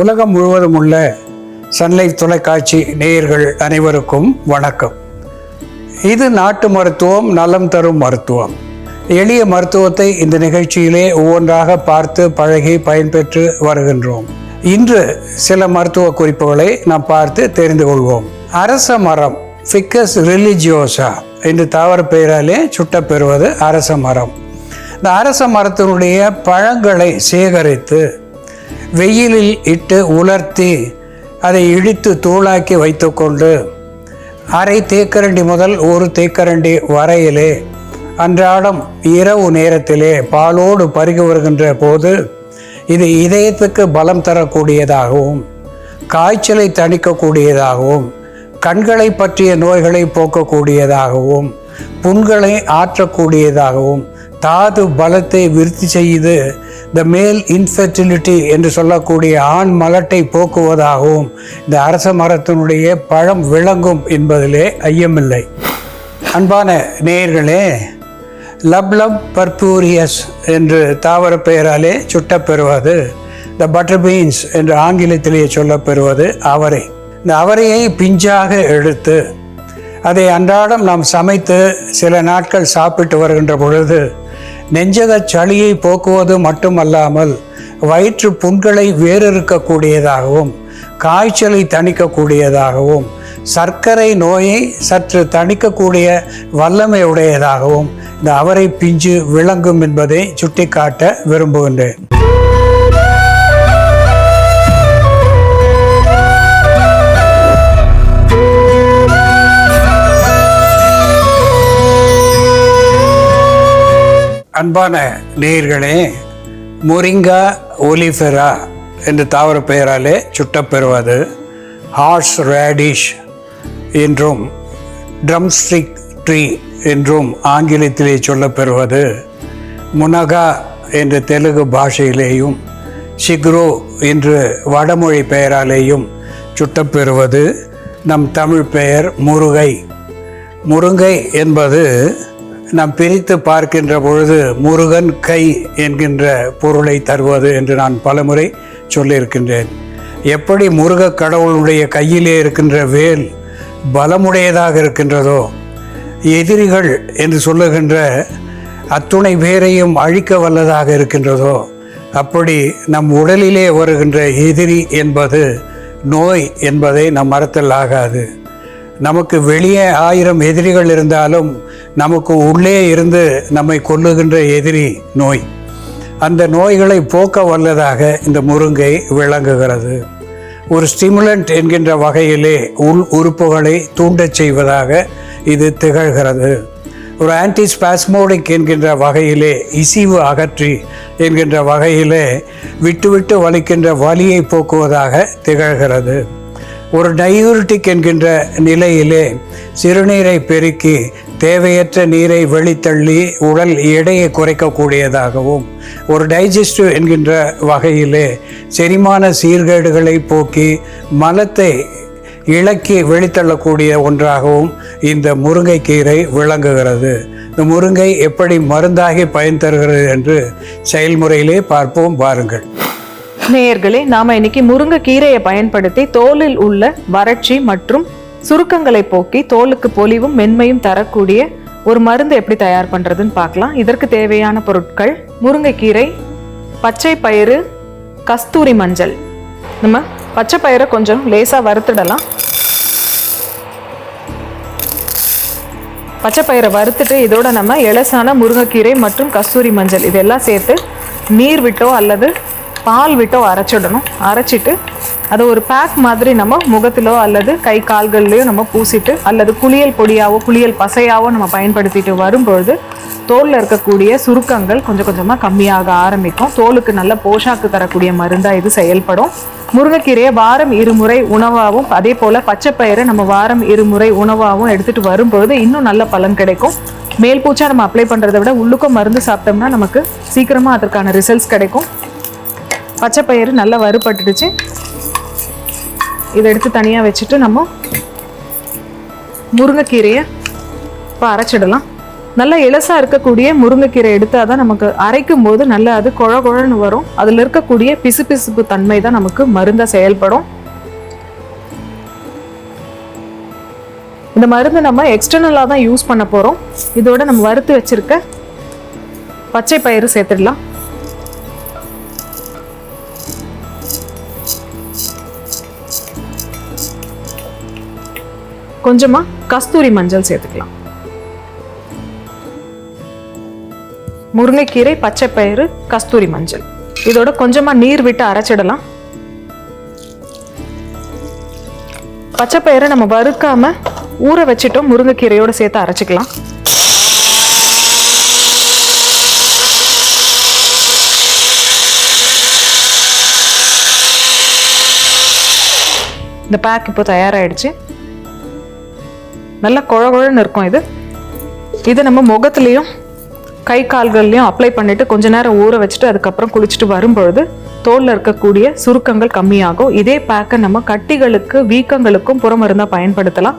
உலகம் முழுவதும் உள்ள சன்லைஃப் தொலைக்காட்சி நேயர்கள் அனைவருக்கும் வணக்கம். இது நாட்டு மருத்துவம் நலம் தரும் மருத்துவம். எளிய மருத்துவத்தை இந்த நிகழ்ச்சியிலே ஒவ்வொன்றாக பார்த்து பழகி பயன்பெற்று வருகின்றோம். இன்று சில மருத்துவ குறிப்புகளை நாம் பார்த்து தெரிந்து கொள்வோம். அரச மரம் ஃபிக்கஸ் ரிலிஜியோசா என்று தாவர பெயராலே சுட்டப்பெறுவது அரச மரம். இந்த அரச மரத்தினுடைய பழங்களை சேகரித்து வெயிலில் இட்டு உலர்த்தி அதை இழித்து தூளாக்கி வைத்துக்கொண்டு அரை தேக்கரண்டி முதல் ஒரு தேக்கரண்டி வரையிலே அன்றாடம் இரவு நேரத்திலே பாலோடு பருகி வருகின்ற போது இது இதயத்துக்கு பலம் தரக்கூடியதாகவும் காய்ச்சலை தணிக்கக்கூடியதாகவும் கண்களை பற்றிய நோய்களை போக்கக்கூடியதாகவும் புண்களை ஆற்றக்கூடியதாகவும் தாது பலத்தை விருத்தி செய்து த மேல் இன்ஃபெர்டிலிட்டி என்று சொல்லக்கூடிய ஆண் மலட்டை போக்குவதாகவும் இந்த அரச மரத்தினுடைய பழம் விளங்கும் என்பதிலே ஐயமில்லை. அன்பான நேயர்களே லப்லப் பர்பூரியஸ் என்று தாவர பெயராலே சுட்டப்பெறுவது த பட்டர் பீன்ஸ் என்று ஆங்கிலத்திலேயே சொல்லப்பெறுவது அவரை. இந்த அவரையை பிஞ்சாக எடுத்து அதை அன்றாடம் நாம் சமைத்து சில நாட்கள் சாப்பிட்டு வருகின்ற பொழுது நெஞ்சக சளியை போக்குவது மட்டுமல்லாமல் வயிற்று புண்களை வேறறுக்கக்கூடியதாகவும் காய்ச்சலை தணிக்கக்கூடியதாகவும் சர்க்கரை நோயை சற்று தணிக்கக்கூடிய வல்லமை உடையதாகவும் இந்த அவரை பிஞ்சு விளங்கும் என்பதை சுட்டிக்காட்ட விரும்புகின்றேன். அன்பான நேயர்களே மொரிங்கா ஒலிஃபெரா என்று தாவர பெயராலே சுட்டப்பெறுவது ஹார்ஸ் ரேடிஷ் என்றும் ட்ரம்ஸ்டிக் ட்ரீ என்றும் ஆங்கிலத்திலே சொல்லப்பெறுவது முனகா என்ற தெலுங்கு பாஷையிலேயும் சிக்ரோ என்று வடமொழி பெயராலேயும் சுட்டப்பெறுவது நம் தமிழ் பெயர் முருகை. முருங்கை என்பது நாம் பிரித்து பார்க்கின்ற பொழுது முருகன் கை என்கின்ற பொருளை தருவது என்று நான் பலமுறை சொல்லியிருக்கின்றேன். எப்படி முருக கடவுளுடைய கையிலே இருக்கின்ற வேல் பலமுடையதாக இருக்கின்றதோ எதிரிகள் என்று சொல்லுகின்ற அத்துணை பேரையும் அழிக்க வல்லதாக இருக்கின்றதோ அப்படி நம் உடலிலே வருகின்ற எதிரி என்பது நோய் என்பதை நம் மறத்தல் ஆகாது. நமக்கு வெளியே ஆயிரம் எதிரிகள் இருந்தாலும் நமக்கு உள்ளே இருந்து நம்மை கொல்லுகின்ற எதிரி நோய். அந்த நோய்களை போக்க வல்லதாக இந்த முருங்கை விளங்குகிறது. ஒரு ஸ்டிமுலண்ட் என்கின்ற வகையிலே உள் உறுப்புகளை தூண்டச் செய்வதாக இது திகழ்கிறது. ஒரு ஆன்டிஸ்பாஸ்மோடிக் என்கின்ற வகையிலே இசிவு அகற்றி என்கின்ற வகையிலே விட்டு விட்டு வலிக்கின்ற வலியை போக்குவதாக திகழ்கிறது. ஒரு டயூரிட்டிக் என்கின்ற நிலையிலே சிறுநீரை பெருக்கி தேவையற்ற நீரை வெளித்தள்ளி உடல் எடையை குறைக்கக்கூடியதாகவும் ஒரு டைஜஸ்டிவ் என்கின்ற வகையிலே செரிமான சீர்கேடுகளை போக்கி மலத்தை இலக்கி வெளித்தள்ளக்கூடிய ஒன்றாகவும் இந்த முருங்கைக்கீரை விளங்குகிறது. இந்த முருங்கை எப்படி மருந்தாகி பயன் தருகிறது என்று செயல்முறையிலே பார்ப்போம் பாருங்கள். நேயர்களே நாம இன்னைக்கு முருங்கைக்கீரையை பயன்படுத்தி தோலில் உள்ள வறட்சி மற்றும் சுருக்கங்களை போக்கி தோலுக்கு பொலிவும் மென்மையும் தரக்கூடிய ஒரு மருந்து எப்படி தயார் பண்ணுறதுன்னு பார்க்கலாம். இதற்கு தேவையான பொருட்கள் முருங்கைக்கீரை பச்சை பயிறு கஸ்தூரி மஞ்சள். நம்ம பச்சை பயிரை கொஞ்சம் லேசாக வறுத்துடலாம். பச்சை பயிரை வறுத்துட்டு இதோட நம்ம இலசான முருங்கைக்கீரை மற்றும் கஸ்தூரி மஞ்சள் இதெல்லாம் சேர்த்து நீர் விட்டோ அல்லது பால் விட்டோ அரைச்சிடணும். அரைச்சிட்டு அதை ஒரு பேக் மாதிரி நம்ம முகத்திலோ அல்லது கை கால்கள்லையோ நம்ம பூசிட்டு அல்லது குளியல் பொடியாவோ குளியல் பசையாவோ நம்ம பயன்படுத்திட்டு வரும்பொழுது தோலில் இருக்கக்கூடிய சுருக்கங்கள் கொஞ்சம் கொஞ்சமாக கம்மியாக ஆரம்பிக்கும். தோலுக்கு நல்ல போஷாக்கு தரக்கூடிய மருந்தாக இது செயல்படும். முருங்கைக்கீரையை வாரம் இருமுறை உணவாகவும் அதே போல் பச்சைப்பயிரை நம்ம வாரம் இருமுறை உணவாகவும் எடுத்துகிட்டு வரும்பொழுது இன்னும் நல்ல பலன் கிடைக்கும். மேல் பூச்சா நம்ம அப்ளை பண்ணுறதை விட உள்ளுக்கும் மருந்து சாப்பிட்டோம்னா நமக்கு சீக்கிரமாக அதற்கான ரிசல்ட்ஸ் கிடைக்கும். பச்சை பயிறு நல்லா வறுபட்டுடுச்சு. இதை எடுத்து தனியாக வச்சுட்டு நம்ம முருங்கைக்கீரையை இப்போ அரைச்சிடலாம். நல்லா இலசாக இருக்கக்கூடிய முருங்கைக்கீரை எடுத்தால் தான் நமக்கு அரைக்கும் போது நல்லா அது குழ குழன்னு வரும். அதில் இருக்கக்கூடிய பிசு பிசுப்பு தன்மை தான் நமக்கு மருந்தாக செயல்படும். இந்த மருந்து நம்ம எக்ஸ்டர்னலாக தான் யூஸ் பண்ண போகிறோம் இதோட நம்ம வறுத்து வச்சுருக்க பச்சை பயிறு சேர்த்துடலாம். கொஞ்சமா கஸ்தூரி மஞ்சள் சேர்த்துக்கலாம். முருங்கைக்கீரை பச்சை பயிறு கஸ்தூரி மஞ்சள். இதோட கொஞ்சமா நீர் விட்டு அரைச்சிடலாம். பச்சைப்பயிரை நம்ம வறுக்காமல் ஊற வச்சுட்டோம். முருங்கைக்கீரையோட சேர்த்து அரைச்சிக்கலாம். இந்த பேக் இப்போ தயாராகிடுச்சு நல்லா குழ குழன்னு இருக்கும் இது. இது நம்ம முகத்துலேயும் கை கால்கள்லையும் அப்ளை பண்ணிவிட்டு கொஞ்ச நேரம் ஊற வச்சுட்டு அதுக்கப்புறம் குளிச்சுட்டு வரும்பொழுது தோலில் இருக்கக்கூடிய சுருக்கங்கள் கம்மியாகும். இதே பேக்கை நம்ம கட்டிகளுக்கு வீக்கங்களுக்கும் புறமருந்தாக பயன்படுத்தலாம்.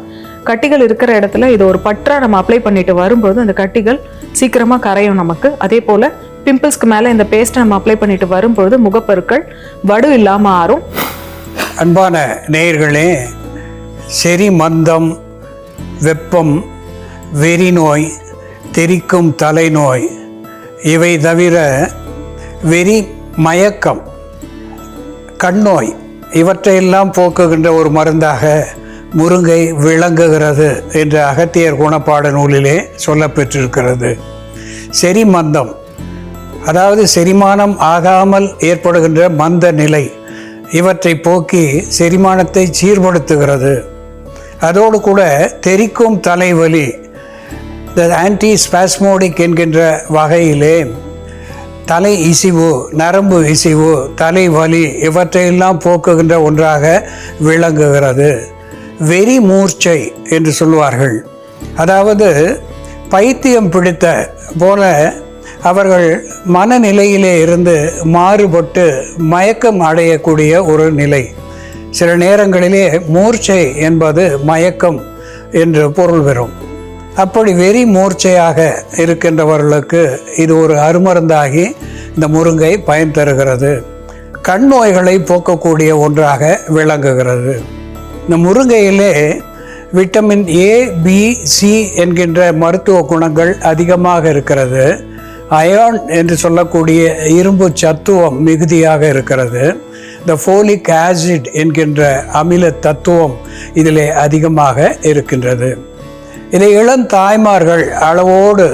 கட்டிகள் இருக்கிற இடத்துல இதை ஒரு பற்றா நம்ம அப்ளை பண்ணிட்டு வரும்போது அந்த கட்டிகள் சீக்கிரமாக கரையும் நமக்கு. அதே போல் பிம்பிள்ஸ்க்கு மேலே இந்த பேஸ்ட்டை நம்ம அப்ளை பண்ணிட்டு வரும்பொழுது முகப்பருக்கள் வடு இல்லாமல் ஆறும். அன்பான நேயர்களே செரி மந்தம் வெப்பம் வெறி நோய் தெறிக்கும் தலைநோய் இவை தவிர வெறி மயக்கம் கண்ணோய் இவற்றையெல்லாம் போக்குகின்ற ஒரு மருந்தாக முருங்கை விளங்குகிறது என்று அகத்தியர் குணப்பாட நூலிலே சொல்லப்பெற்றிருக்கிறது. செரிமந்தம் அதாவது செரிமானம் ஆகாமல் ஏற்படுகின்ற மந்த நிலை இவற்றை போக்கி செரிமானத்தை சீர்படுத்துகிறது. அதோடு கூட தெறிக்கும் தலைவலி த ஆன்டி ஸ்பாஸ்மோடிக் என்கின்ற வகையிலே தலை இசிவு நரம்பு இசிவு தலைவலி இவற்றையெல்லாம் போக்குகின்ற ஒன்றாக விளங்குகிறது. வெறி மூர்ச்சை என்று சொல்வார்கள் அதாவது பைத்தியம் பிடித்த போல அவர்கள் மனநிலையிலே இருந்து மாறுபட்டு மயக்கம் அடையக்கூடிய ஒரு நிலை. சில நேரங்களிலே மூர்ச்சை என்பது மயக்கம் என்று பொருள் பெறும். அப்படி வெறி மூர்ச்சையாக இருக்கின்றவர்களுக்கு இது ஒரு அருமருந்தாகி இந்த முருங்கை பயன் தருகிறது. கண் நோய்களை போக்கக்கூடிய ஒன்றாக விளங்குகிறது. இந்த முருங்கையிலே விட்டமின் ஏ பி சி என்கின்ற மருத்துவ குணங்கள் அதிகமாக இருக்கிறது. அயான் என்று சொல்லக்கூடிய இரும்பு சத்துவம் மிகுதியாக இருக்கிறது. த ஃபோலிக் ஆசிட் என்கின்ற அமில தத்துவம் இதிலே அதிகமாக இருக்கின்றது. இதை இளம் தாய்மார்கள் அளவோடு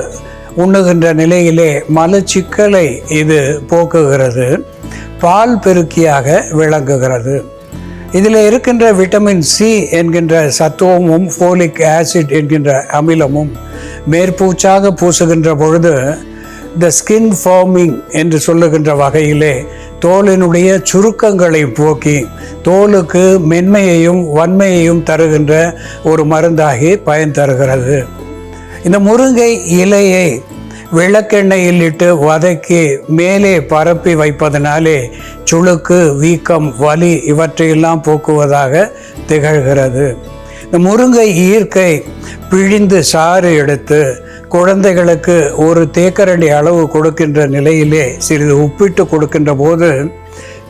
உண்ணுகின்ற நிலையிலே மலச்சிக்கலை இது போக்குகிறது பால் பெருக்கியாக விளங்குகிறது. இதில் இருக்கின்ற விட்டமின் சி என்கின்ற சத்துவமும் ஃபோலிக் ஆசிட் என்கின்ற அமிலமும் மேற்பூச்சாக பூசுகின்ற பொழுது த ஸ்கின் ஃபார்மிங் என்று சொல்லுகின்ற வகையிலே தோலினுடைய சுருக்கங்களை போக்கி தோலுக்கு மென்மையையும் வன்மையையும் தருகின்ற ஒரு மருந்தாகி பயன் தருகிறது. இந்த முருங்கை இலையை விளக்கெண்ணெயில் இட்டு வதக்கி மேலே பரப்பி வைப்பதனாலே சுளுக்கு வீக்கம் வலி இவற்றையெல்லாம் போக்குவதாக திகழ்கிறது. இந்த முருங்கை ஈர்க்கை பிழிந்து சாறு எடுத்து குழந்தைகளுக்கு ஒரு தேக்கரண்டி அளவு கொடுக்கின்ற நிலையிலே சிறிது உப்பிட்டு கொடுக்கின்ற போது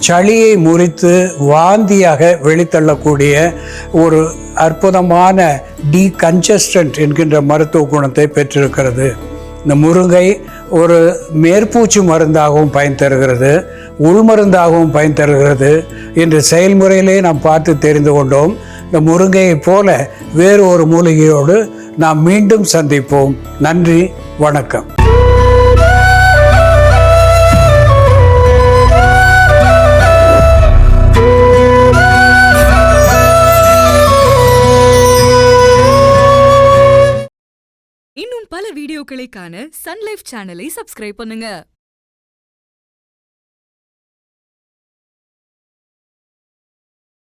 சளியை முறித்து வாந்தியாக வெளித்தள்ளக்கூடிய ஒரு அற்புதமான டீகன்ஜஸ்டன்ட் என்கின்ற மருத்துவ குணத்தை பெற்றிருக்கிறது. இந்த முருங்கை ஒரு மேற்பூச்சு மருந்தாகவும் பயன் தருகிறது உள்மருந்தாகவும் பயன் தருகிறது என்ற செயல்முறையிலே நாம் பார்த்து தெரிந்து கொண்டோம். இந்த முருங்கையைப் போல வேறு ஒரு மூலிகையோடு நாம் மீண்டும் சந்திப்போம். நன்றி வணக்கம். இன்னும் பல வீடியோக்களை காண சன்லைஃப் சேனலை சப்ஸ்கிரைப் பண்ணுங்க.